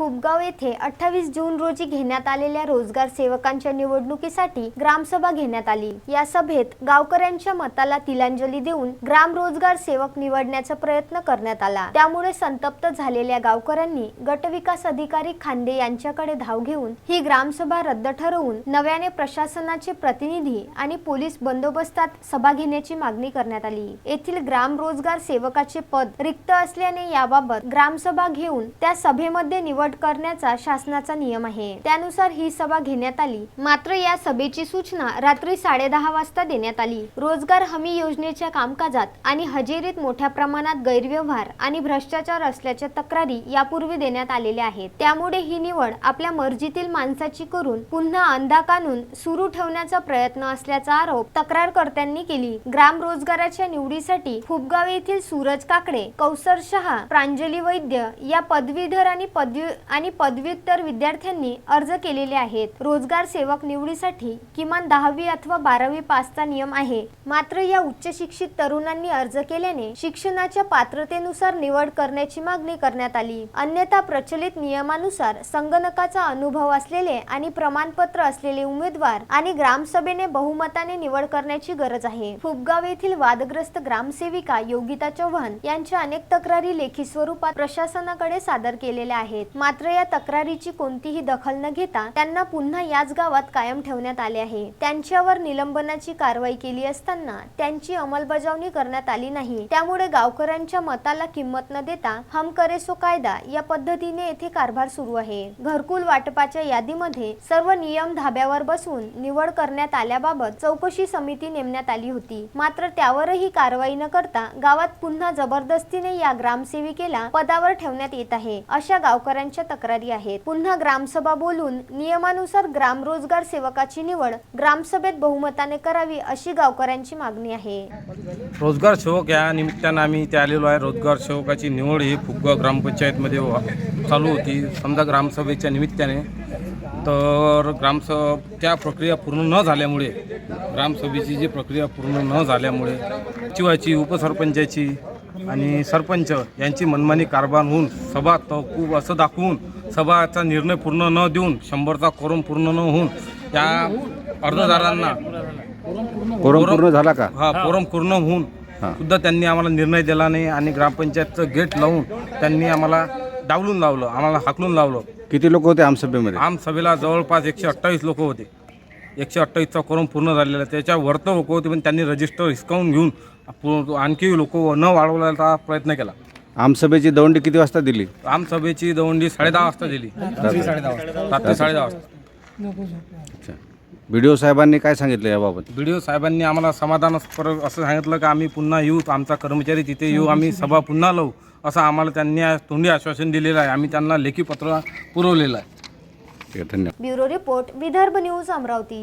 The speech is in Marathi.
फुबगाव येथे अठ्ठावीस जून रोजी घेण्यात आलेल्या रोजगार सेवकांच्या निवडणुकीसाठी ग्रामसभा घेण्यात आली. या सभेत गावकऱ्यांच्या मताला तिलांजली देऊन ग्राम रोजगार सेवक निवडण्याचा प्रयत्न करण्यात आला. त्यामुळे संतप्त झालेल्या गावकऱ्यांनी गटविकास अधिकारी खांदे यांच्याकडे धाव घेऊन ही ग्रामसभा रद्द ठरवून नव्याने प्रशासनाचे प्रतिनिधी आणि पोलीस बंदोबस्तात सभा घेण्याची मागणी करण्यात आली. येथील ग्राम रोजगार सेवकाचे पद रिक्त असल्याने याबाबत ग्रामसभा घेऊन त्या सभेमध्ये निवड करण्याचा शासनाचा नियम आहे. त्यानुसार ही सभा घेण्यात आली. मात्र या सभेची सूचना रात्री साडेदहा वाजता देण्यात आली. रोजगार हमी योजनेच्या कामकाजात आणि हजेरीत मोठ्या प्रमाणात गैरव्यवहार आणि भ्रष्टाचार असल्याच्या तक्रारी यापूर्वी देण्यात आलेल्या आहेत. त्यामुळे ही निवड आपल्या मर्जीतील माणसाची करून पुन्हा अंधा कानून सुरू ठेवण्याचा प्रयत्न असल्याचा आरोप तक्रारकर्त्यांनी केली. ग्राम रोजगाराच्या निवडीसाठी फुबगाव येथील सूरज काकडे कौसर शहा प्रांजली वैद्य या पदवीधर आणि पदवी आणि पदव्युत्तर विद्यार्थ्यांनी अर्ज केलेले आहेत. रोजगार सेवक निवडीसाठी किमान दहावी अथवा बारावी पासचा नियम आहे. मात्र या उच्च शिक्षित तरुणांनी अर्ज केल्याने शिक्षणाच्या पात्रतेनुसार निवड करण्याची मागणी करण्यात आली. अन्यथा प्रचलित नियमानुसार संगणकाचा अनुभव असलेले आणि प्रमाणपत्र असलेले उमेदवार आणि ग्रामसभेने बहुमताने निवड करण्याची गरज आहे. फुबगाव येथील वादग्रस्त ग्रामसेविका योगिता चव्हाण यांच्या अनेक तक्रारी लेखी स्वरूपात प्रशासनाकडे सादर केलेल्या आहेत. मात्र या तक्रारीची कोणतीही दखल न घेता त्यांना पुन्हा याच गावात कायम ठेवण्यात आले आहे. त्यांच्यावर निलंबनाची कारवाई केली असताना त्यांची अंमलबजावणी करण्यात आली नाही. त्यामुळे गावकऱ्यांच्या मताला किंमत न देता हम करे सो कायदा या पद्धतीने येथे कारभार सुरू आहे. घरकुल वाटपाच्या यादीमध्ये सर्व नियम धाब्यावर बसून निवड करण्यात आल्याबाबत चौकशी समिती नेमण्यात आली होती. मात्र त्यावरही कारवाई न करता गावात पुन्हा जबरदस्तीने या ग्रामसेविकेला पदावर ठेवण्यात येत आहे अशा गावकऱ्यांच्या तक्रारी आहेत. पुन्हा ग्रामसभा बोलून नियमानुसार ग्रामरोजगार सेवकाची निवड ग्रामसभेत बहुमताने करावी अशी गावकऱ्यांची मागणी आहे. रोजगार सेवक या निमित्तानं आम्ही इथे आलेलो आहे. रोजगार सेवकाची निवड ही फुगगाव ग्रामपंचायतमध्ये चालू होती. समजा ग्रामसभेच्या निमित्ताने. तर ग्रामस त्या प्रक्रिया पूर्ण न झाल्यामुळे ग्रामसभेची जी प्रक्रिया पूर्ण न झाल्यामुळे शिवायची उपसरपंचाची आणि सरपंच यांची मनमानी कारभार होऊन सभा तहकूब असं दाखवून सभाचा निर्णय पूर्ण न देऊन शंभरचा कोरम पूर्ण न होऊन या अर्जदारांना कोरम पूर्ण झाला का? हा फोरम पूर्ण होऊन हा. सुद्धा त्यांनी आम्हाला निर्णय दिला नाही आणि ग्रामपंचायतचं गेट लावून त्यांनी आम्हाला डावलून लावलं आम्हाला हाकलून लावलं. किती लोक होते आमसभेमध्ये? आम सभेला जवळपास एकशे अठ्ठावीस लोक होते. एकशे अठ्ठावीसचा कोरम पूर्ण झालेला त्याच्यावर तर लोक होते पण त्यांनी रजिस्टर हिसकावून घेऊन आणखी लोक न वाढवण्याचा प्रयत्न केला. आमसभेची दौंडी किती वाजता दिली? आम सभेची दवंडी साडेदहा वाजता दिली. रात्री साडेदहा वाजता. बी डी ओ साहेबांनी काय सांगितलं याबाबत? बी डी ओ साहेबांनी आम्हाला समाधानास्पद असं सांगितलं की आम्ही पुन्हा येऊ आमचा कर्मचारी तिथे येऊ आम्ही सभा पुन्हा लावू असं आम्हाला त्यांनी तोंडी आश्वासन दिलेलं आहे. आम्ही त्यांना लेखी पत्र पुरवलेलं आहे. ठीक आहे धन्यवाद. Bureau report Vidarbha news Amravati.